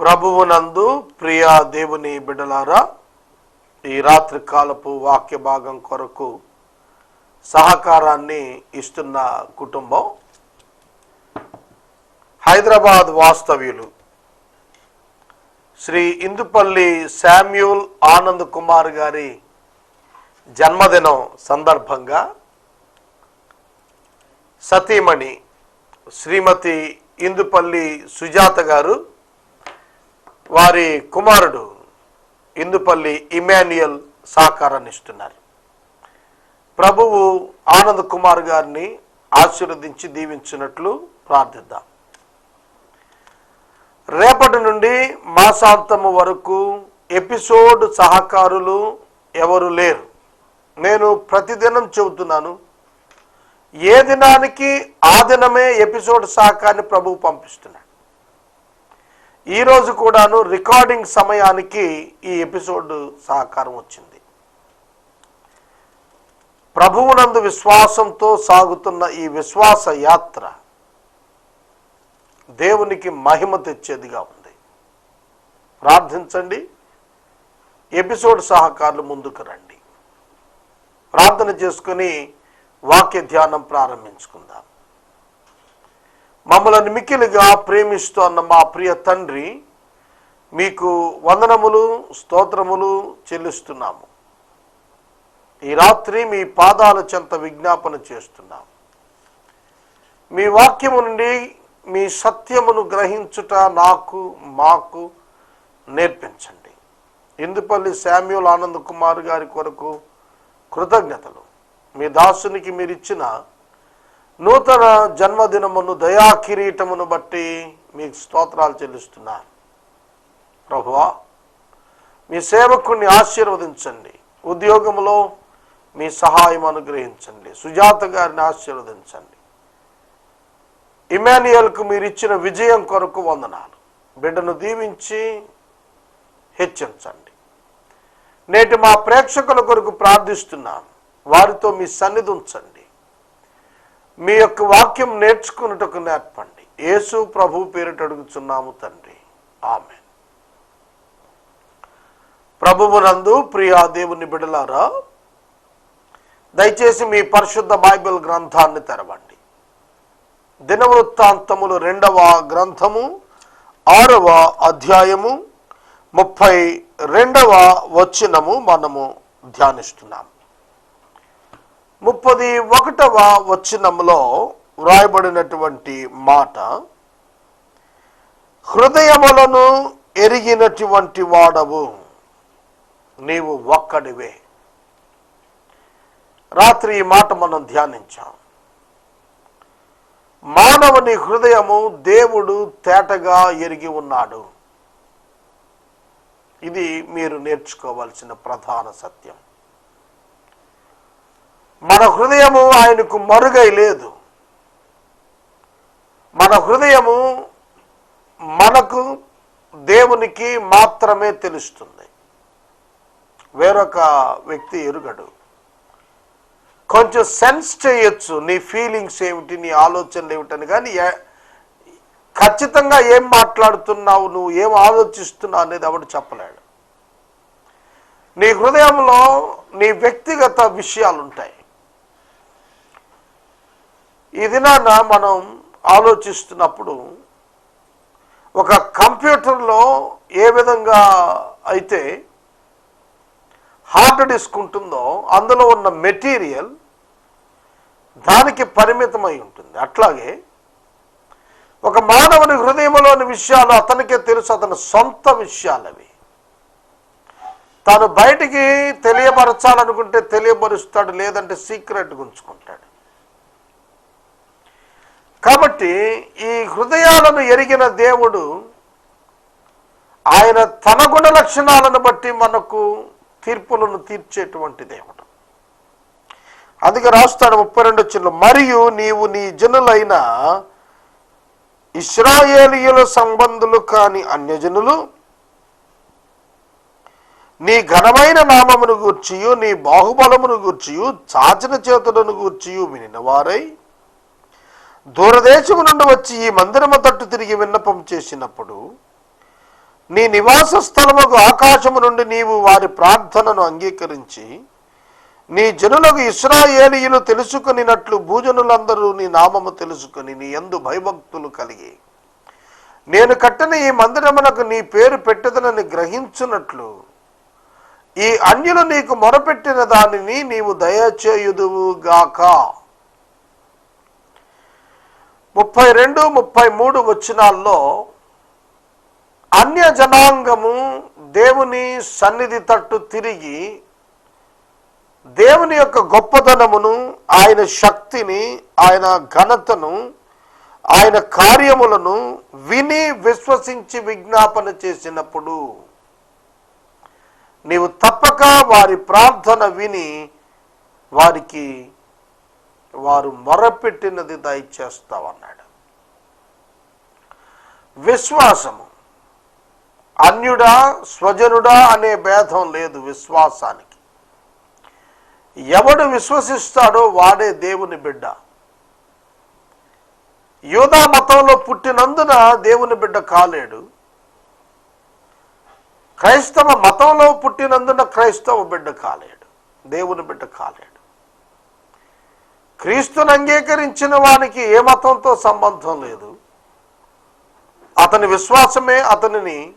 ప్రభువునందు ప్రియా దేవుని బిడ్డలారా ఈ రాత్రి కాలపు వాక్య భాగం కొరకు సహకారాన్ని ఇస్తున్న కుటుంబం హైదరాబాద్ వాస్తవ్యులు శ్రీ ఇందుపల్లి శామ్యూల్ ఆనంద్ కుమార్ గారి జన్మదినం సందర్భంగా సతీమణి శ్రీమతి ఇందుపల్లి సుజాత గారు వారి కుమారుడు ఇందుపల్లి ఇమాన్యుయల్ సహకారాన్ని ఇస్తున్నారు ప్రభువు ఆనంద్ కుమార్ గారిని ఆశీర్వదించి దీవించినట్లు ప్రార్థిద్దాం. రేపటి నుండి మాసాంతము వరకు ఎపిసోడ్ సహకారులు ఎవరు లేరు. నేను ప్రతిదినం చెబుతున్నాను ఏ దినానికి ఆ దినమే ఎపిసోడ్ సహకారాన్ని ప్రభువు పంపిస్తున్నాడు. ఈరోజు కూడాను రికార్డింగ్ సమయానికి ఈ ఎపిసోడ్ సహకారం వచ్చింది. ప్రభువునందు విశ్వాసంతో సాగుతున్న ఈ విశ్వాస యాత్ర దేవునికి మహిమ తెచ్చేదిగా ఉంది. ప్రార్థించండి. ఎపిసోడ్ సహకారులు ముందుకు రండి. ప్రార్థన చేసుకుని వాక్య ధ్యానం ప్రారంభించుకుందాం. మమ్మల్ని మిక్కిలిగా ప్రేమిస్తోన్న మా ప్రియ తండ్రి మీకు వందనములు స్తోత్రములు చెల్లిస్తున్నాము. ఈ రాత్రి మీ పాదాల చెంత విజ్ఞాపన చేస్తున్నాం మీ వాక్యము నుండి మీ సత్యమును గ్రహించుట నాకు మాకు నేర్పించండి. ఇందుపల్లి శామ్యుల్ ఆనంద్ కుమార్ గారి కొరకు కృతజ్ఞతలు. మీ దాసునికి మీరిచ్చిన నూతన జన్మదినమును దయా కిరీటమును బట్టి మీకు స్తోత్రాలు చెల్లిస్తున్నాను. ప్రభువా మీ సేవకుణ్ణి ఆశీర్వదించండి. ఉద్యోగంలో మీ సహాయం అనుగ్రహించండి. సుజాత గారిని ఆశీర్వదించండి. ఇమాన్యుయల్కు మీరు ఇచ్చిన విజయం కొరకు వందనాలు. బిడ్డను దీవించి హెచ్చించండి. నేటి మా ప్రేక్షకుల కొరకు ప్రార్థిస్తున్నాను వారితో మీ సన్నిధి ఉంచండి. మీ యొక్క వాక్యం నేర్చుకున్నటకు నేర్పండి యేసు ప్రభు పేరిట అడుగుచున్నాము తండ్రి. ఆమె ప్రభువునందు ప్రియా దేవుని బిడలారా దయచేసి మీ పరిశుద్ధ బైబిల్ గ్రంథాన్ని తెరవండి. దినవృత్తాంతములు రెండవ గ్రంథము ఆరవ అధ్యాయము ముప్పై రెండవ వచనము మనము ధ్యానిస్తున్నాము. ముప్పది ఒకటవ వచనములో వ్రాయబడినటువంటి మాట హృదయములను ఎరిగినటువంటి వాడవు నీవు ఒక్కడివే. రాత్రి ఈ మాట మనం ధ్యానించాం. మానవుని హృదయము దేవుడు తేటగా ఎరిగి ఉన్నాడు. ఇది మీరు నేర్చుకోవాల్సిన ప్రధాన సత్యం. మన హృదయము ఆయనకు మరుగై లేదు. మన హృదయము మనకు దేవునికి మాత్రమే తెలుస్తుంది. వేరొక వ్యక్తి ఎరుగడు. కొంచెం సెన్స్ చేయొచ్చు నీ ఫీలింగ్స్ ఏమిటి నీ ఆలోచనలు ఏమిటని కానీ ఖచ్చితంగా ఏం మాట్లాడుతున్నావు నువ్వు ఏం ఆలోచిస్తున్నావు అనేది ఎవడు చెప్పలేడు. నీ హృదయంలో నీ వ్యక్తిగత విషయాలు ఉంటాయి ఈ దినాన మనం ఆలోచిస్తున్నప్పుడు ఒక కంప్యూటర్లో ఏ విధంగా అయితే హార్డ్ డిస్క్ ఉంటుందో అందులో ఉన్న మెటీరియల్ దానికి పరిమితమై ఉంటుంది. అట్లాగే ఒక మానవుని హృదయంలోని విషయాలు అతనికే తెలుసు అతని సొంత విషయాలవి. తాను బయటికి తెలియపరచాలనుకుంటే తెలియపరుస్తాడు లేదంటే సీక్రెట్ గుంచుకుంటాడు కాబట్టి ఈ హృదయాలను ఎరిగిన దేవుడు ఆయన తన గుణ లక్షణాలను బట్టి మనకు తీర్పులను తీర్చేటువంటి దేవుడు. అందుకే రాస్తాడు ముప్పై రెండు వచ్చిన మరియు నీవు నీ జనులైన ఇస్రాయేలియుల సంబంధులు కాని అన్యజనులు నీ ఘనమైన నామమును గూర్చియు నీ బాహుబలమును గూర్చియు చాచిన చేతులను గూర్చియు వినినవారై దూరదేశము నుండి వచ్చి ఈ మందిరము తట్టు తిరిగి విన్నపం చేసినప్పుడు నీ నివాస స్థలముకు ఆకాశము నుండి నీవు వారి ప్రార్థనను అంగీకరించి నీ జనులకు ఇస్రాయేలీయులు తెలుసుకునినట్లు భూజనులందరూ నీ నామము తెలుసుకుని నీ ఎందు భయభక్తులు కలిగి నేను కట్టిన ఈ మందిరమునకు నీ పేరు పెట్టదనని గ్రహించున్నట్లు ఈ అన్యులు నీకు మొరపెట్టిన దానిని నీవు దయచేయుదువు గాక ముప్పై రెండు ముప్పై మూడు వచనాల్లో అన్య జనాంగము దేవుని సన్నిధి తట్టు తిరిగి దేవుని యొక్క గొప్పతనమును ఆయన శక్తిని ఆయన ఘనతను ఆయన కార్యములను విని విశ్వసించి విజ్ఞాపన చేసినప్పుడు నీవు తప్పక వారి ప్రార్థన విని వారికి వారు మొరపెట్టినది దయచేస్తావన్నాడు. విశ్వాసము. అన్యుడా స్వజనుడా అనే భేదం లేదు విశ్వాసానికి. ఎవడు విశ్వసిస్తాడో వాడే దేవుని బిడ్డ. యూదా మతంలో పుట్టినందున దేవుని బిడ్డ కాలేడు. క్రైస్తవ మతంలో పుట్టినందున క్రైస్తవ బిడ్డ కాలేడు. దేవుని బిడ్డ కాలేడు. క్రీస్తుని అంగీకరించిన వానికి ఏ మతంతో సంబంధం లేదు. అతని విశ్వాసమే అతనిని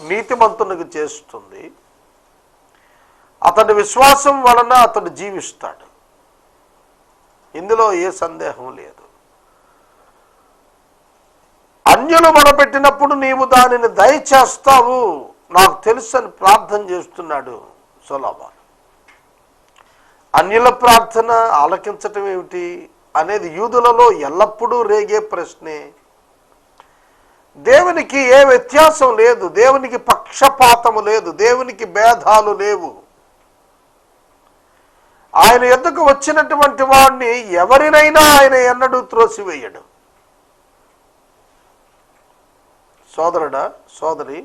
నీతిమంతునికి చేస్తుంది. అతని విశ్వాసం వలన అతడు జీవిస్తాడు. ఇందులో ఏ సందేహం లేదు. అన్యులు మొదపెట్టినప్పుడు నీవు దానిని దయచేస్తావు. నాకు తెలుసు అని ప్రార్థన చేస్తున్నాడు సొలాబాన్ అన్యుల ప్రార్థన ఆలకించటం ఏమిటి అనేది యూదులలో ఎల్లప్పుడూ రేగే ప్రశ్నే. దేవునికి ఏ వ్యత్యాసం లేదు దేవునికి పక్షపాతము లేదు దేవునికి భేదాలు లేవు. ఆయన ఎద్దుకు వచ్చినటువంటి వాడిని ఎవరినైనా ఆయన ఎన్నడూ త్రోసివేయడు. సోదరుడా సోదరి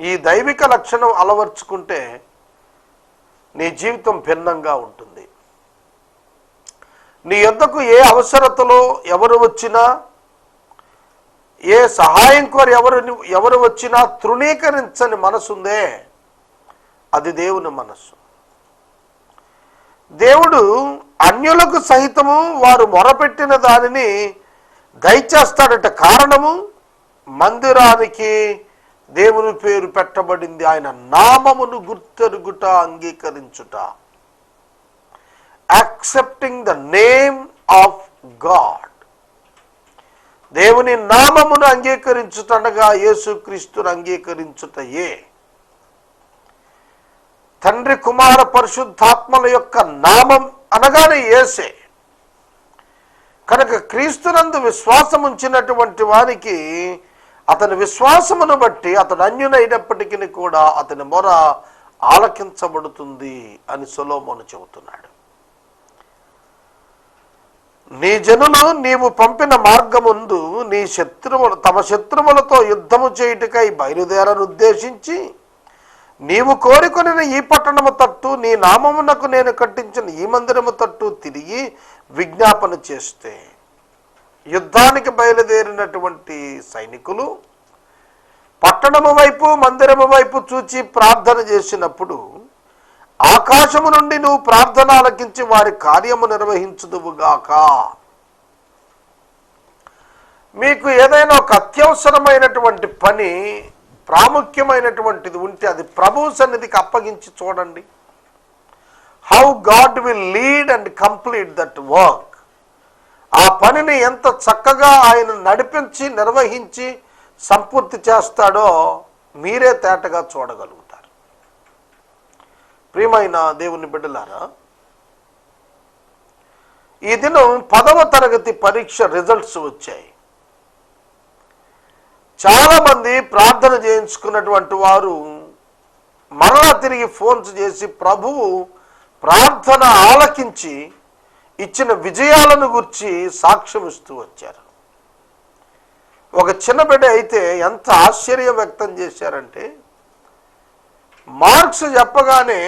ఈ దైవిక లక్షణం అలవర్చుకుంటే నీ జీవితం భిన్నంగా ఉంటుంది. నీ యొద్దకు ఏ అవసరతలో ఎవరు వచ్చినా ఏ సహాయం కోరి ఎవరు ఎవరు వచ్చినా తృణీకరించని మనసుందే అది దేవుని మనస్సు. దేవుడు అన్యులకు సహితము వారు మొరపెట్టిన దానిని దయచేస్తాడట కారణము మందిరానికి దేవుని పేరు పెట్టబడింది. ఆయన నామమును గుర్తెరుగుట అంగీకరించుట. Accepting the name of God దేవుని నామమును అంగీకరించుటనగా యేసుక్రీస్తును అంగీకరించుటయే. తండ్రి కుమార పరిశుద్ధాత్మల యొక్క నామం అనగానే ఏసే కనుక క్రీస్తునందు విశ్వాసం ఉంచినటువంటి వారికి అతని విశ్వాసమును బట్టి అతడు అన్యునైనప్పటికీ కూడా అతని మొర ఆలకించబడుతుంది అని సొలోమోను చెబుతున్నాడు. నీ జనులు నీవు పంపిన మార్గముందు నీ శత్రువులు తమ శత్రువులతో యుద్ధము చేయుటకై బయలుదేరను ఉద్దేశించి నీవు కోరుకుని ఈ పట్టణము తట్టు నీ నామమునకు నేను కట్టించిన ఈ మందిరము తట్టు తిరిగి విజ్ఞాపన చేస్తే. యుద్ధానికి బయలుదేరినటువంటి సైనికులు పట్టణము వైపు మందిరము వైపు చూచి ప్రార్థన చేసినప్పుడు ఆకాశము నుండి నువ్వు ప్రార్థన ఆలకించి వారి కార్యము నిర్వహించుదువుగాక. మీకు ఏదైనా ఒక అత్యవసరమైనటువంటి పని ప్రాముఖ్యమైనటువంటిది ఉంటే అది ప్రభు సన్నిధికి అప్పగించి చూడండి. How God will lead and complete that work ఆ పనిని ఎంత చక్కగా ఆయన నడిపించి నిర్వహించి సంపూర్తి చేస్తాడో మీరే తేటగా చూడగలుగుతారు. ప్రియమైన దేవుని బిడ్డలారా ఈ దినం పదవ తరగతి పరీక్ష రిజల్ట్స్ వచ్చాయి. చాలా మంది ప్రార్థన చేయించుకున్నటువంటి వారు మరలా తిరిగి ఫోన్స్ చేసి ప్రభువు ప్రార్థన ఆలకించి ఇచ్చిన విజయాలను గురించి సాక్ష్యం ఇస్తూ వచ్చారు. ఒక చిన్న బిడ్డ అయితే ఎంత ఆశ్చర్యం వ్యక్తం చేశారంటే మార్క్స్ చెప్పగానే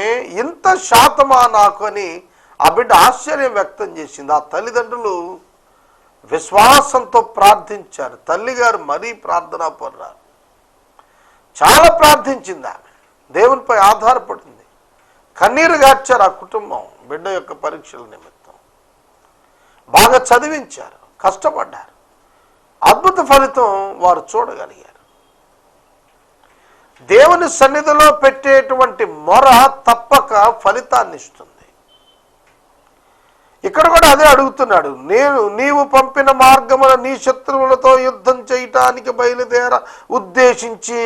ఇంత శాతమా నాకు అని ఆ బిడ్డ ఆశ్చర్యం వ్యక్తం చేసింది. ఆ తల్లిదండ్రులు విశ్వాసంతో ప్రార్థించారు. తల్లిగారు మరీ ప్రార్థన పొర్రారు చాలా ప్రార్థించింది ఆమె. దేవునిపై ఆధారపడింది. కన్నీరు గార్చారు ఆ కుటుంబం బిడ్డ యొక్క పరీక్షల నిమిత్తం. బాగా చదివించారు కష్టపడ్డారు. అద్భుత ఫలితం వారు చూడగలిగారు. దేవుని సన్నిధిలో పెట్టేటువంటి మొర తప్పక ఫలితాన్ని ఇస్తుంది. ఇక్కడ కూడా అదే అడుగుతున్నాడు నేను నీవు పంపిన మార్గమున నీ శత్రువులతో యుద్ధం చేయటానికి బయలుదేర ఉద్దేశించి.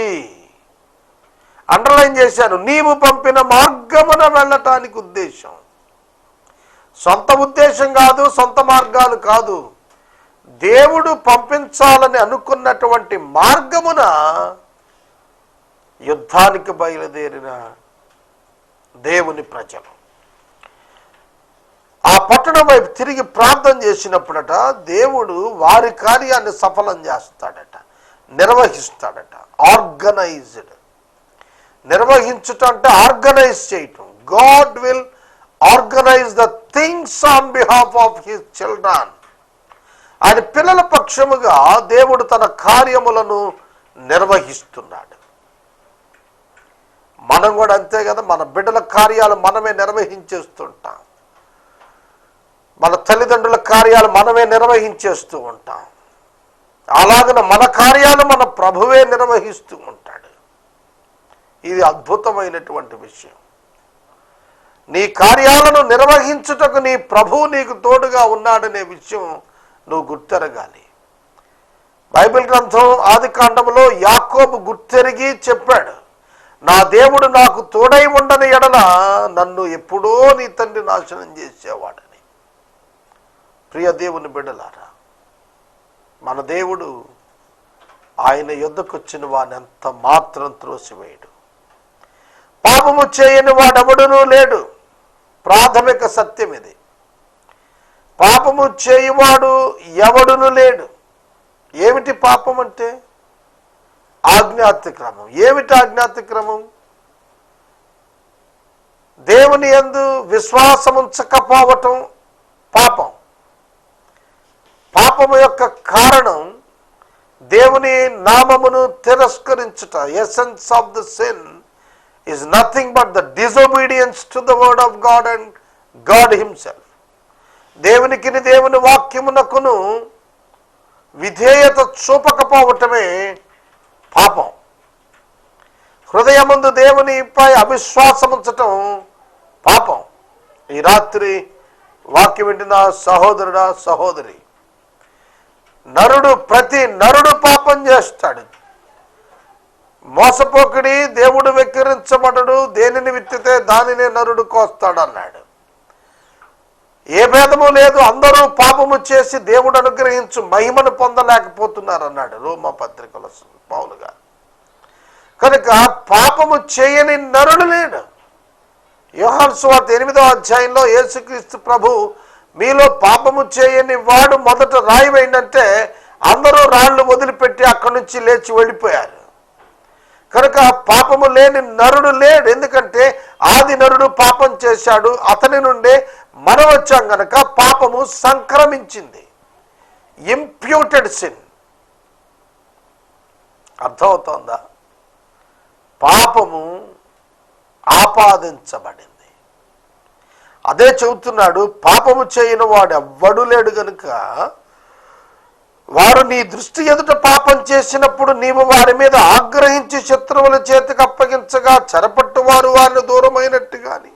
అండర్లైన్ చేశాను నీవు పంపిన మార్గమున వెళ్ళటానికి ఉద్దేశం. సొంత ఉద్దేశం కాదు సొంత మార్గాలు కాదు. దేవుడు పంపించాలని అనుకున్నటువంటి మార్గమున యుద్ధానికి బయలుదేరిన దేవుని ప్రజలు. ఆ పట్టణం వైపు తిరిగి ప్రార్థన చేసినప్పుడట దేవుడు వారి కార్యాన్ని సఫలం చేస్తాడట నిర్వహిస్తాడట ఆర్గనైజ్డ్. నిర్వహించుట అంటే ఆర్గనైజ్ చేయటం. God will organise the things on behalf of his children. ఆయన పిల్లల పక్షముగా దేవుడు తన కార్యములను నిర్వహిస్తున్నాడు. మనం కూడా అంతే కదా మన బిడ్డల కార్యాలు మనమే నిర్వహించేస్తుంటాం. మన తల్లిదండ్రుల కార్యాలు మనమే నిర్వహించేస్తూ ఉంటాం. అలాగన మన కార్యాలు మన ప్రభువే నిర్వహిస్తూ ఉంటాడు. ఇది అద్భుతమైనటువంటి విషయం. నీ కార్యాలను నిర్వహించుటకు నీ ప్రభువు నీకు తోడుగా ఉన్నాడనే విషయం నువ్వు గుర్తెరగాలి. బైబిల్ గ్రంథం ఆది కాండంలో యాకోబు గుర్తెరిగి చెప్పాడు నా దేవుడు నాకు తోడై ఉండని ఎడల నన్ను ఎప్పుడో నీ తండ్రి నాశనం చేసేవాడని. ప్రియ దేవుని బిడ్డలారా మన దేవుడు ఆయన యుద్ధకొచ్చిన వాడిని ఎంత మాత్రం త్రోసివేయడు. పాపము చేయని వాడెవడునూ లేడు. ప్రాథమిక సత్యం ఇది. పాపము చేయువాడు ఎవడును లేడు. ఏమిటి పాపం అంటే? ఆజ్ఞాతిక్రమం. ఏమిటి ఆజ్ఞాతిక్రమం? దేవుని యందు విశ్వాసముంచకపోవటం పాపం. పాపము యొక్క కారణం దేవుని నామమును తిరస్కరించుట essence of the sin is nothing but the disobedience to the word of God and God himself దేవునికి దేవుని వాక్యమునకును విధేయత చూపకపోవటమే పాపం. హృదయముందు దేవునిపై అవిశ్వాసముంచటం పాపం. ఈ రాత్రి వాక్యం వింటున్న సహోదరుడా సహోదరి నరుడు ప్రతి నరుడు పాపం చేస్తాడు. మోసపోకుడి దేవుడు వెక్కిరించబడడు దేనిని విత్తితే దానినే నరుడు కోస్తాడు అన్నాడు ఏ భేదము లేదు అందరూ పాపము చేసి దేవుడు అనుగ్రహించు మహిమను పొందలేకపోతున్నారు అన్నాడు రోమా పత్రికల పౌలు కనుక పాపము చేయని నరుడు లేడు. యోహాన్ సువార్త ఎనిమిదో అధ్యాయంలో యేసుక్రీస్తు ప్రభు మీలో పాపము చేయని వాడు మొదట రాయి అందరూ రాళ్ళు వదిలిపెట్టి అక్కడి నుంచి లేచి వెళ్ళిపోయారు. కనుక పాపము లేని నరుడు లేడు. ఎందుకంటే ఆది నరుడు పాపం చేశాడు. అతని నుండే మనం వచ్చాం కనుక పాపము సంక్రమించింది. Imputed sin అర్థమవుతోందా? పాపము ఆపాదించబడింది. అదే చెబుతున్నాడు పాపము చేయని వాడు ఎవ్వడు లేడు గనుక వారు నీ దృష్టి ఎదుట పాపం చేసినప్పుడు నీవు వారి మీద ఆగ్రహించి శత్రువుల చేతికి అప్పగించగా చెరపట్టు వారు వారిని దూరమైనట్టు గాని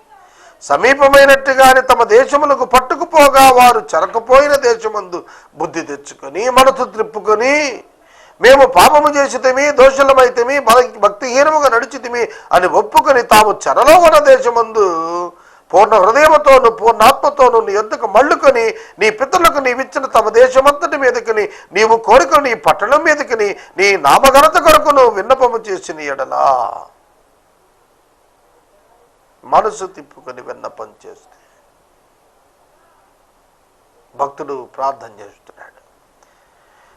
సమీపమైనట్టు గాని తమ దేశములకు పట్టుకుపోగా వారు చెరకపోయిన దేశమందు బుద్ధి తెచ్చుకొని మనసు త్రిప్పుకొని మేము పాపము చేసితేమి దోషులమైతేమి భక్తిహీనముగా నడిచితిమి అని ఒప్పుకొని తాము చెరలో ఉన్న దేశమందు పూర్ణ హృదయముతోను పూర్ణాత్మతోను నీ ఎందుకు మళ్ళుకొని నీ పితరులకు నీవిచ్చిన తమ దేశమంతటి మీదకిని నీవు కోరుకుని నీ పట్టణం మీదకిని నీ నామఘనత కొరకును విన్నపము చేసిన ఎడలా మనసు తిప్పుకొని విన్నపం చేస్తే భక్తుడు ప్రార్థన చేస్తున్నాడు.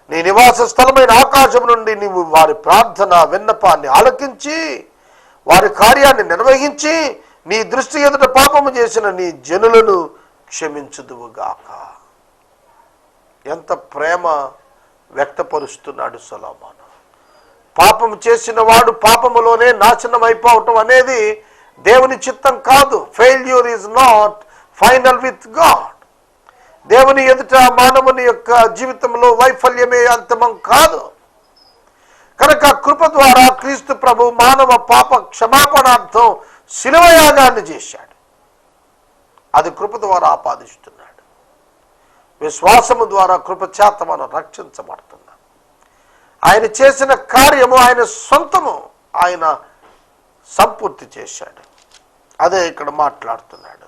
నీ నివాస స్థలమైన ఆకాశం నుండి నీవు వారి ప్రార్థన విన్నపాన్ని ఆలకించి వారి కార్యాన్ని నిర్వహించి నీ దృష్టి ఎదుట పాపము చేసిన నీ జనులను క్షమించుదువుగాక. ఎంత ప్రేమ వ్యక్తపరుస్తున్నాడు సొలోమాను. పాపం చేసిన వాడు పాపములోనే నాశనం అయిపోవటం అనేది దేవుని చిత్తం కాదు. Failure is not final with God దేవుని ఎదుట మానవుని యొక్క జీవితంలో వైఫల్యమే అంతమం కాదు. కనుక కృప ద్వారా క్రీస్తు ప్రభు మానవ పాప క్షమాపణార్థం శిలవయాగాన్ని చేశాడు. అది కృప ద్వారా ఆపాదిస్తున్నాడు. విశ్వాసము ద్వారా కృపచేత మనం రక్షించబడుతున్నాం ఆయన చేసిన కార్యము ఆయన సొంతము ఆయన సంపూర్తి చేశాడు. అదే ఇక్కడ మాట్లాడుతున్నాడు.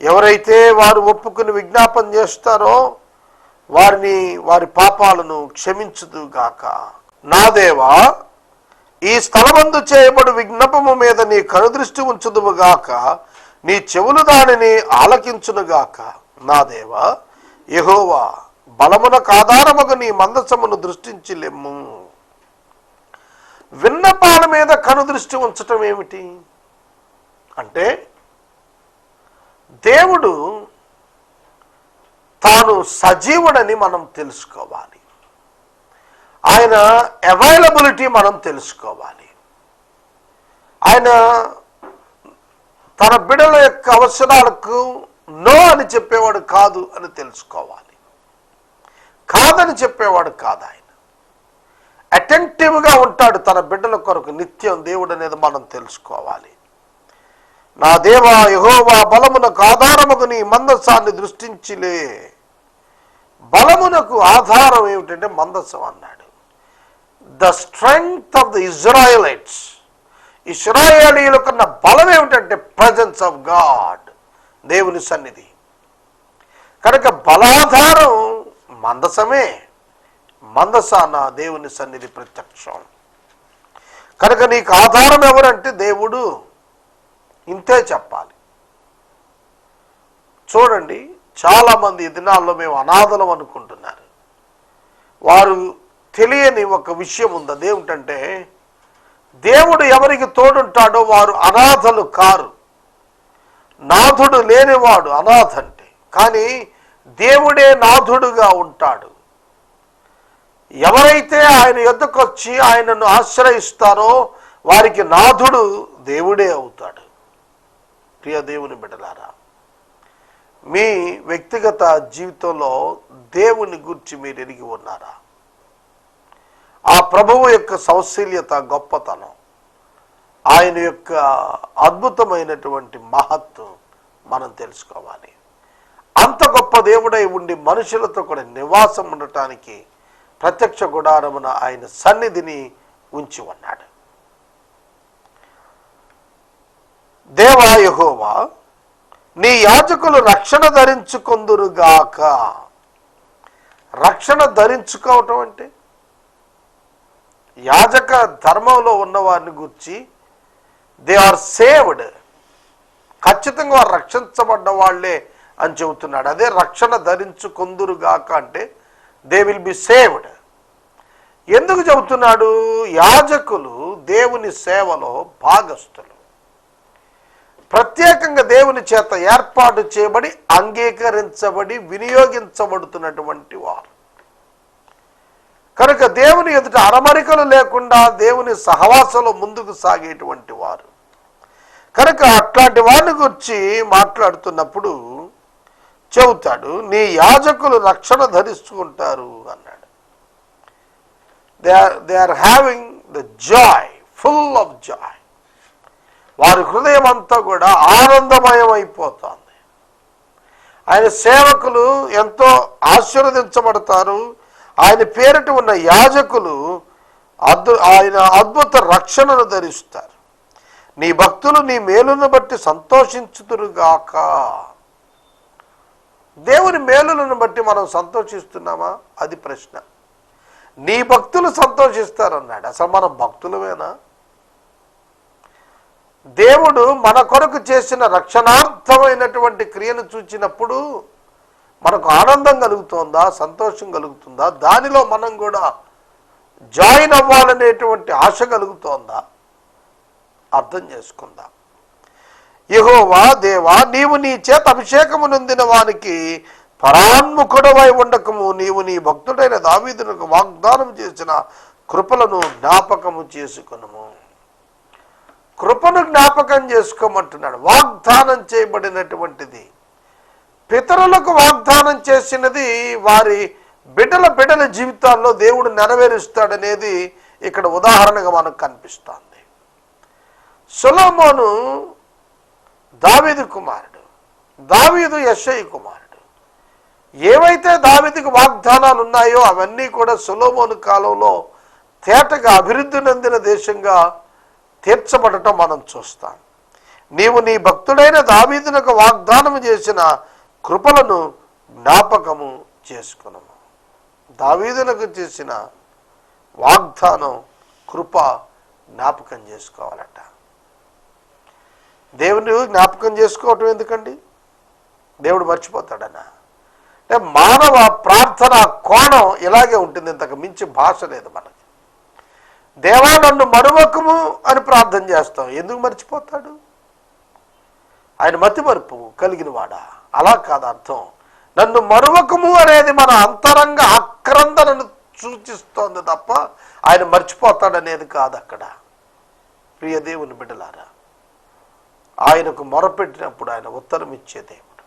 ఎవరైతే వారు ఒప్పుకుని విజ్ఞాపన చేస్తారో వారిని వారి పాపాలను క్షమించుదుగాక. నా దేవా ఈ స్థలమందు చేయబడు విజ్ఞపము మీద నీ కనుదృష్టి ఉంచుదువుగాక నీ చెవులు దానిని ఆలకించునుగాక. నా దేవా యహోవా బలమునకు ఆధారముగా నీ మందసమును దృష్టించి లెమ్ము. విన్నపాల మీద కనుదృష్టి ఉంచటం ఏమిటి? అంటే దేవుడు తాను సజీవుడని మనం తెలుసుకోవాలి. ఆయన అవైలబిలిటీ మనం తెలుసుకోవాలి. ఆయన తన బిడల యొక్క అవసరాలకు నో అని చెప్పేవాడు కాదు అని తెలుసుకోవాలి. కాదని చెప్పేవాడు కాదు ఆయన. అటెంటివ్గా ఉంటాడు తన బిడ్డల కొరకు నిత్యం దేవుడు అనేది మనం తెలుసుకోవాలి. నా దేవా యహోవా బలమునకు ఆధారముకు నీ మందసాన్ని దృష్టించిలే బలమునకు ఆధారం ఏమిటంటే మందసం అన్నాడు. The strength of the Israelites ఇస్రాయేలీలకున్న బలం ఏమిటంటే ప్రజెన్స్ ఆఫ్ గాడ్ దేవుని సన్నిధి. కనుక బలాధారం మందసమే. మందసాన దేవుని సన్నిధి ప్రత్యక్షం. కనుక నీకు ఆధారం ఎవరంటే దేవుడు. ఇంతే చెప్పాలి. చూడండి చాలామంది ఈ దినాల్లో మేము అనాథలం అనుకుంటున్నారు. వారు తెలియని ఒక విషయం ఉంది. అదేమిటంటే దేవుడు ఎవరికి తోడుంటాడో వారు అనాథలు కారు. నాథుడు లేనివాడు అనాథ అంటే కానీ దేవుడే నాథుడుగా ఉంటాడు. ఎవరైతే ఆయన ఎద్దుకు వచ్చి ఆయనను ఆశ్రయిస్తారో వారికి నాథుడు దేవుడే అవుతాడు. ప్రియ దేవుని బిడ్డలారా మీ వ్యక్తిగత జీవితంలో దేవుని గురించి మీరు ఎరిగి ఉన్నారా? ఆ ప్రభువు యొక్క సౌశల్యత గొప్పతనం ఆయన యొక్క అద్భుతమైనటువంటి మహత్వం మనం తెలుసుకోవాలి. అంత గొప్ప దేవుడై ఉండి మనుషులతో కూడా నివాసం ఉండటానికి ప్రత్యక్ష గుడారమున ఆయన సన్నిధిని ఉంచి ఉన్నాడు. దేవాయహోవా నీ యాజకులు రక్షణ ధరించుకుందురుగాక. రక్షణ ధరించుకోవటం అంటే? యాజక ధర్మంలో ఉన్న వారిని గురించి దే ఆర్ సేవ్డ్. ఖచ్చితంగా వారు రక్షించబడ్డ వాళ్ళే అని చెబుతున్నాడు. అదే రక్షణ ధరించుకుందురుగాక అంటే దే విల్ బి సేవ్డ్. ఎందుకు చెబుతున్నాడు? యాజకులు దేవుని సేవలో భాగస్థులు. ప్రత్యేకంగా దేవుని చేత ఏర్పాటు చేయబడి అంగీకరించబడి వినియోగించబడుతున్నటువంటి వారు. కనుక దేవుని ఎదుట అరమరికలు లేకుండా దేవుని సహవాసంలో ముందుకు సాగేటువంటి వారు. కనుక అట్లాంటి వారిని గురించి మాట్లాడుతున్నప్పుడు చెబుతాడు నీ యాజకులు రక్షణ ధరిస్తుంటారు అన్నాడు. They are they are having the joy full of joy వారి హృదయం అంతా కూడా ఆనందమయమైపోతుంది. ఆయన సేవకులు ఎంతో ఆశీర్వదించబడతారు ఆయన పేరిట ఉన్న యాజకులు అద్భు ఆయన అద్భుత రక్షణను ధరిస్తారు. నీ భక్తులు నీ మేలును బట్టి సంతోషించుతురుగాక దేవుని మేలులను బట్టి మనం సంతోషిస్తున్నామా? అది ప్రశ్న. నీ భక్తులు సంతోషిస్తారన్నాడు. అసలు మనం భక్తులమేనా? దేవుడు మన కొరకు చేసిన రక్షణార్థమైనటువంటి క్రియను చూచినప్పుడు మనకు ఆనందం కలుగుతుందా? సంతోషం కలుగుతుందా? దానిలో మనం కూడా జాయిన్ అవ్వాలనేటువంటి ఆశ కలుగుతోందా? అర్థం చేసుకుందాం. యహోవా దేవా నీవు నీ చేత అభిషేకము నొందిన వానికి పరాన్ముఖుడవై ఉండకము. నీవు నీ భక్తుడైన దావీదునకు వాగ్దానం చేసిన కృపలను జ్ఞాపకము చేసుకునము. కృపను జ్ఞాపకం చేసుకోమంటున్నాడు. వాగ్దానం చేయబడినటువంటిది పితరులకు వాగ్దానం చేసినది వారి బిడ్డల బిడ్డల జీవితాల్లో దేవుడు నెరవేరుస్తాడనేది ఇక్కడ ఉదాహరణగా మనకు కనిపిస్తోంది. సులోమోను దావీదు కుమారుడు దావీదు యశయ్య కుమారుడు. ఏవైతే దావీదికి వాగ్దానాలు ఉన్నాయో అవన్నీ కూడా సులోమోను కాలంలో తేటగా అభివృద్ధి నందిన దేశంగా తీర్చబడటం మనం చూస్తాం. నీవు నీ భక్తుడైన దావీదునకు వాగ్దానం చేసిన కృపలను జ్ఞాపకము చేసుకునము దావీదులకు చేసిన వాగ్దానం కృప జ్ఞాపకం చేసుకోవాలట. దేవుని జ్ఞాపకం చేసుకోవటం ఎందుకండి? దేవుడు మర్చిపోతాడనా? అంటే మానవ ప్రార్థన కోణం ఇలాగే ఉంటుంది ఇంతకు మించి భాష లేదు మనకి. దేవా నన్ను మరువకము అని ప్రార్థన చేస్తాం ఎందుకు మర్చిపోతాడు? ఆయన మతిమరుపు కలిగిన వాడా అలా కాదు అర్థం. నన్ను మరువకము అనేది మన అంతరంగ ఆక్రందనను సూచిస్తోంది తప్ప ఆయన మర్చిపోతాడనేది కాదు అక్కడ. ప్రియదేవుని బిడ్డలారా ఆయనకు మొరపెట్టినప్పుడు ఆయన ఉత్తరం ఇచ్చే దేవుడు.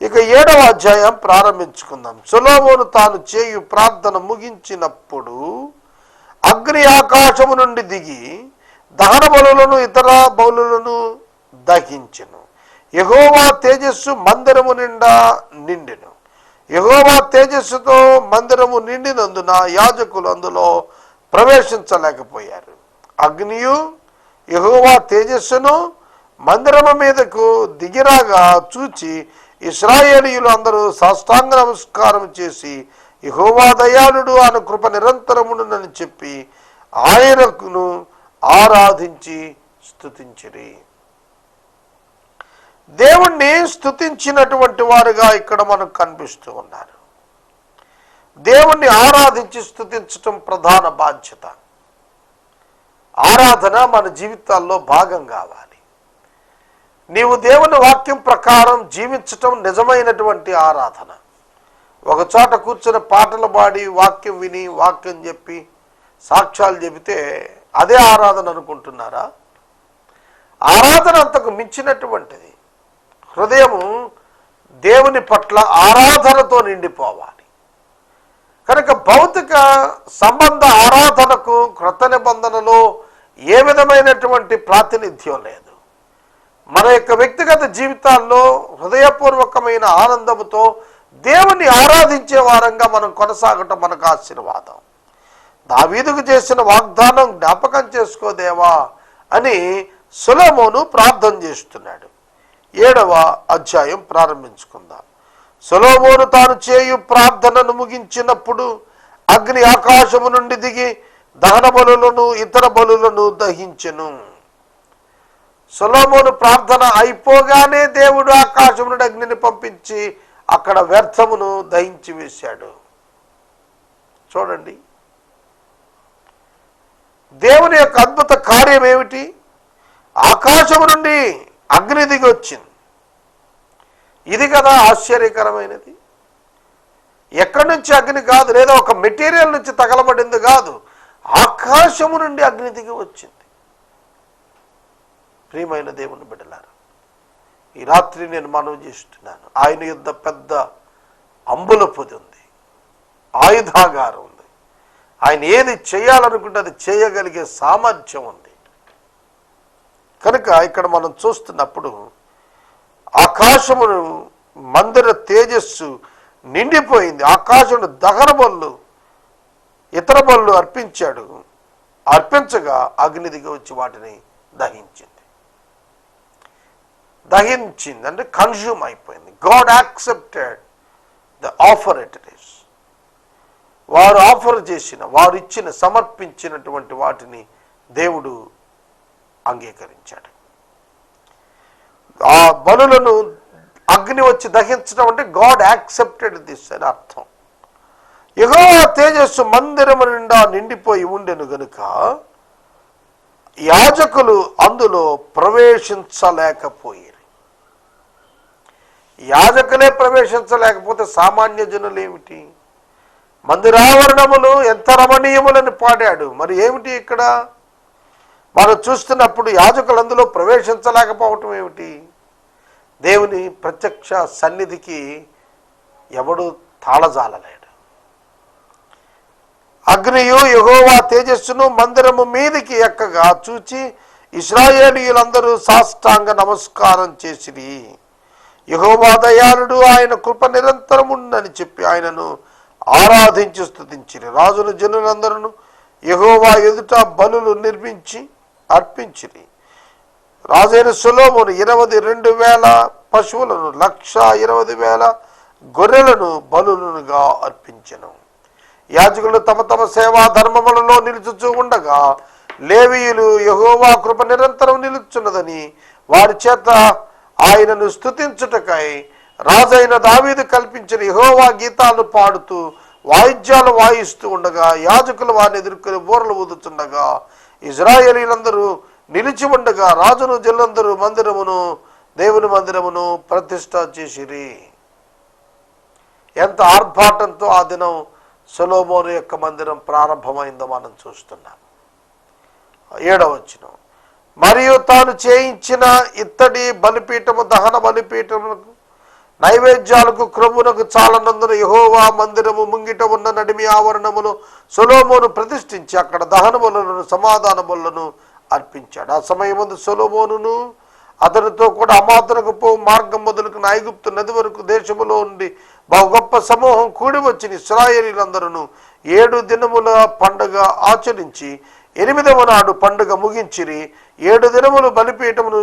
ఇక ఏడవ అధ్యాయం ప్రారంభించుకుందాం. సులోమును తాను చేయు ప్రార్థన ముగించినప్పుడు అగ్ని ఆకాశము నుండి దిగి దహన బలులను ఇతర బలులను దహించను. యహోవా తేజస్సు మందిరము నిండా నిండెను. యహోవా తేజస్సుతో మందిరము నిండినందున యాజకులు అందులో ప్రవేశించలేకపోయారు. అగ్నియు యహోవా తేజస్సును మందిరము మీదకు దిగిరాగా చూచి ఇస్రాయేలీయులు అందరూ సాష్టాంగ నమస్కారం చేసి యహోవా దయాళుడు ఆయన కృప నిరంతరముండునని చెప్పి ఆయనకును ఆరాధించి స్తుతించిరి. దేవుణ్ణి స్తుతించినటువంటి వారుగా ఇక్కడ మనకు కనిపిస్తూ ఉన్నారు. దేవుణ్ణి ఆరాధించి స్థుతించటం ప్రధాన బాధ్యత. ఆరాధన మన జీవితాల్లో భాగం కావాలి. నీవు దేవుని వాక్యం ప్రకారం జీవించటం నిజమైనటువంటి ఆరాధన. ఒక చోట కూర్చొని పాటలు పాడి వాక్యం విని వాక్యం చెప్పి సాక్ష్యాలు చెబితే అదే ఆరాధన అనుకుంటున్నారా? ఆరాధన అంతకు మించినటువంటిది. హృదయం దేవుని పట్ల ఆరాధనతో నిండిపోవాలి. కనుక భౌతిక సంబంధ ఆరాధనకు క్రొత్త నిబంధనలో ఏ విధమైనటువంటి ప్రాతినిధ్యం లేదు. మన యొక్క వ్యక్తిగత జీవితాల్లో హృదయపూర్వకమైన ఆనందముతో దేవుణ్ణి ఆరాధించే వారంగా మనం కొనసాగటం మనకు ఆశీర్వాదం. దావీదుకు చేసిన వాగ్దానం జ్ఞాపకం చేసుకోదేవా అని సులమోను ప్రార్థన చేస్తున్నాడు. ఏడవ అధ్యాయం ప్రారంభించుకుందాం. సొలోమోను తాను చేయు ప్రార్థనను ముగించినప్పుడు అగ్ని ఆకాశము నుండి దిగి దహన బలులను ఇతర బలులను దహించెను. సొలోమోను ప్రార్థన అయిపోగానే దేవుడు ఆకాశం నుండి అగ్నిని పంపించి అక్కడ వ్యర్థమును దహించి వేశాడు. చూడండి. దేవుని యొక్క అద్భుత కార్యం ఏమిటి ఆకాశము నుండి అగ్ని దిగి వచ్చింది. ఇది కదా ఆశ్చర్యకరమైనది. ఎక్కడి నుంచి అగ్ని కాదు లేదా ఒక మెటీరియల్ నుంచి తగలబడింది కాదు ఆకాశము నుండి అగ్ని దిగి వచ్చింది. ప్రియమైన దేవుని బిడ్డలారు ఈ రాత్రి నేను మనవి చేస్తున్నాను. ఆయన యుద్ధ పెద్ద అంబుల పొది ఉంది ఆయుధాగారం ఉంది. ఆయన ఏది చేయాలనుకుంటే అది చేయగలిగే సామర్థ్యం ఉంది. కనుక ఇక్కడ మనం చూస్తున్నప్పుడు ఆకాశమును మందిర తేజస్సు నిండిపోయింది. ఆకాశమును దహన బళ్ళు ఇతర బళ్ళు అర్పించాడు. అర్పించగా అగ్ని దిగి వచ్చి వాటిని దహించింది. దహించింది అంటే కన్జ్యూమ్ అయిపోయింది. God accepted the offer it is వారు ఆఫర్ చేసిన వారు ఇచ్చిన సమర్పించినటువంటి వాటిని దేవుడు అంగీకరించాడు. ఆ బలులను అగ్ని వచ్చి దహించడం అంటే గాడ్ యాక్సెప్టెడ్ దిస్ అని అర్థం. ఎగో తేజస్సు మందిరము నిండా నిండిపోయి ఉండెను గనుక యాజకులు అందులో ప్రవేశించలేకపోయారు. యాజకులే ప్రవేశించలేకపోతే సామాన్య జనులు ఏమిటి? మందిరావరణములు ఎంత రమణీయములని పాడాడు. మరి ఏమిటి ఇక్కడ? మనం చూస్తున్నప్పుడు యాజకులు అందులో ప్రవేశించలేకపోవటం ఏమిటి? దేవుని ప్రత్యక్ష సన్నిధికి ఎవడు తాళజాలలేడు. అగ్నియు యహోవా తేజస్సును మందిరము మీదికి ఎక్కగా చూచి ఇస్రాయేలీయులందరూ సాష్టాంగ నమస్కారం చేసిరి. యహోవా దయాళుడు ఆయన కృప నిరంతరం ఉందని చెప్పి ఆయనను ఆరాధించి స్థుతించిరి రాజులు జనులందరూ యహోవా ఎదుట బలులు నిర్మించి అర్పించిరి. రాజైన సులోమును ఇరవై రెండు వేల పశువులను లక్ష ఇరవై వేల గొర్రెలను బలులుగా అర్పించను. యాజకులు తమ తమ సేవా ధర్మములలో నిలుచుచూ ఉండగా లేవీయులు యహోవా కృప నిరంతరం నిలుచున్నదని వారి చేత ఆయనను స్తుతించుటకై రాజైన దావీదు కల్పించిన యహోవా గీతాలు పాడుతూ వాయిద్యాలు వాయిస్తూ ఉండగా యాజకులు వారిని ఎదుర్కొని బోర్లు ఊదుతుండగా ఇజ్రాయేలీలందరూ నిలిచి ఉండగా రాజును జల్లందరూ మందిరమును దేవుని మందిరమును ప్రతిష్ట చేసిరి. ఎంత ఆర్భాటంతో ఆ దినం సొలోమోను యొక్క మందిరం ప్రారంభమైందో మనం చూస్తున్నాం. ఏడవచ్చును మరియు తాను చేయించిన ఇత్తడి బలిపీఠము దహన బలిపీఠములకు నైవేద్యాలకు క్రమునకు చాలనందున యహోవా మందిరము ముంగిట ఉన్న నడిమి ఆవరణమును సొలోమోను ప్రతిష్ఠించి అక్కడ దహనములను సమాధానములను సమాధాన అర్పించాడు. ఆ సమయమందు సొలోమోనును అతనితో కూడా అమాతనకు పో మార్గం మొదలుకు ఐగుప్తు నది వరకు దేశములో ఉండి బహు గొప్ప సమూహం కూడి వచ్చిన ఇస్రాయేలీలందరూ ఏడు దినముల పండుగ ఆచరించి ఎనిమిదవ నాడు పండుగ ముగించిరి. ఏడు దినములు బలిపీఠమును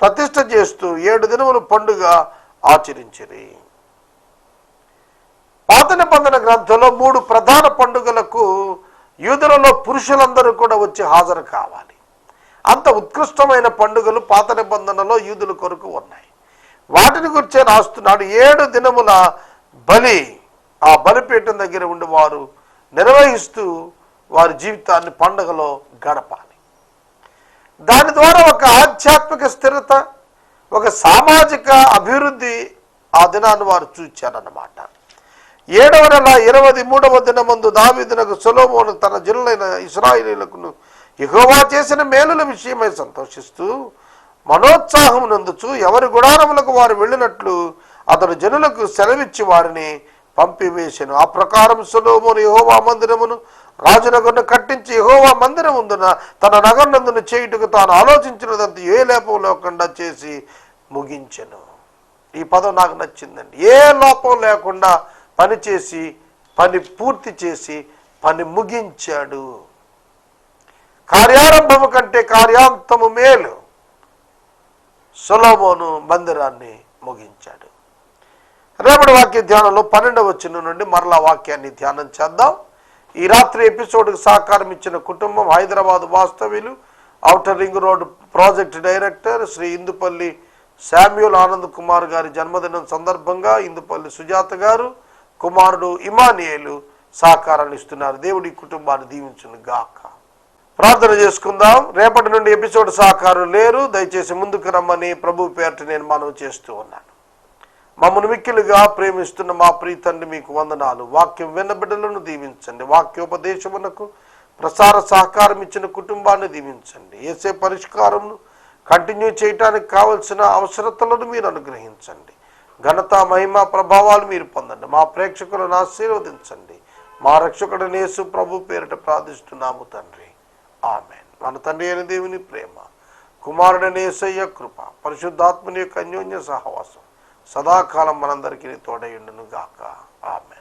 ప్రతిష్ట చేస్తూ ఏడు దినములు పండుగ ఆచరించిరి. పాత నిబంధన గ్రంథంలో మూడు ప్రధాన పండుగలకు యూదులలో పురుషులందరూ కూడా వచ్చి హాజరు కావాలి. అంత ఉత్కృష్టమైన పండుగలు పాత నిబంధనలో యూదుల కొరకు ఉన్నాయి. వాటిని గురించే రాస్తున్నాడు. ఏడు దినముల బలి ఆ బలిపీఠం దగ్గర ఉండి వారు నిర్వహిస్తూ వారి జీవితాన్ని పండుగలో గడపాలి. దాని ద్వారా ఒక ఆధ్యాత్మిక స్థిరత ఒక సామాజిక అభివృద్ధి ఆ దినాన్ని వారు చూచారన్నమాట. ఏడవ నెల ఇరవై మూడవ దినమందు దావీదునకు సొలోమోను తన జనులైన ఇస్రాయిలీలకు ఇహోవా చేసిన మేలుల విషయమై సంతోషిస్తూ మనోత్సాహం నందుచు ఎవరి గుడారములకు వారు వెళ్ళినట్లు అతడు జనులకు సెలవిచ్చి వారిని పంపివేశాను ఆ ప్రకారం సొలోమోను యహోవా మందిరమును రాజునగరును కట్టించి యహోవా మందిరం ఉందున తన నగరనందును చేయుటకు తాను ఆలోచించినదంతా ఏ లేపం లేకుండా చేసి ముగించెను. ఈ పదం నాకు నచ్చిందండి. ఏ లోపం లేకుండా పని చేసి పని పూర్తి చేసి పని ముగించాడు. కార్యారంభము కంటే కార్యాంతము మేలు. సొలోమోను మందిరాన్ని ముగించాడు. రేపటి వాక్య ధ్యానంలో పన్నెండవ వచ్చిన నుండి మరలా వాక్యాన్ని ధ్యానం చేద్దాం. ఈ రాత్రి ఎపిసోడ్కి సహకారం ఇచ్చిన కుటుంబం హైదరాబాద్ వాస్తవ్యులు outer ring road project director Shri Indupalli Samuel Anand Kumar గారి జన్మదినం సందర్భంగా ఇందుపల్లి సుజాత గారు కుమారుడు ఇమానియేలు సహకారాన్ని ఇస్తున్నారు. దేవుడి కుటుంబాన్ని దీవించును గాక. ప్రార్థన చేసుకుందాం. రేపటి నుండి ఎపిసోడ్ సహకారం లేరు. దయచేసి ముందుకు రమ్మని ప్రభు పేరట నేను మనవి చేస్తూ ఉన్నాను. మమ్మల్ని మిక్కిలుగా ప్రేమిస్తున్న మా ప్రియ తండ్రి మీకు వందనాలు. వాక్యం విన్నబిడ్డలను దీవించండి. వాక్యోపదేశమునకు ప్రసార సహకారం ఇచ్చిన కుటుంబాన్ని దీవించండి. ఏసే పరిష్కారంను కంటిన్యూ చేయటానికి కావలసిన అవసరతలను మీరు అనుగ్రహించండి. ఘనత మహిమ ప్రభావాలు మీరు పొందండి. మా ప్రేక్షకులను ఆశీర్వదించండి. మా రక్షకుడు నేసు ప్రభు పేరిట ప్రార్థిస్తున్నాము తండ్రి. ఆమె మన తండ్రి అయిన దేవుని ప్రేమ కుమారుడని నేసయ్య కృప పరిశుద్ధాత్మని యొక్క అన్యోన్య సహవాసం సదాకాలం మనందరికీ తోడయుండును గాక ఆమె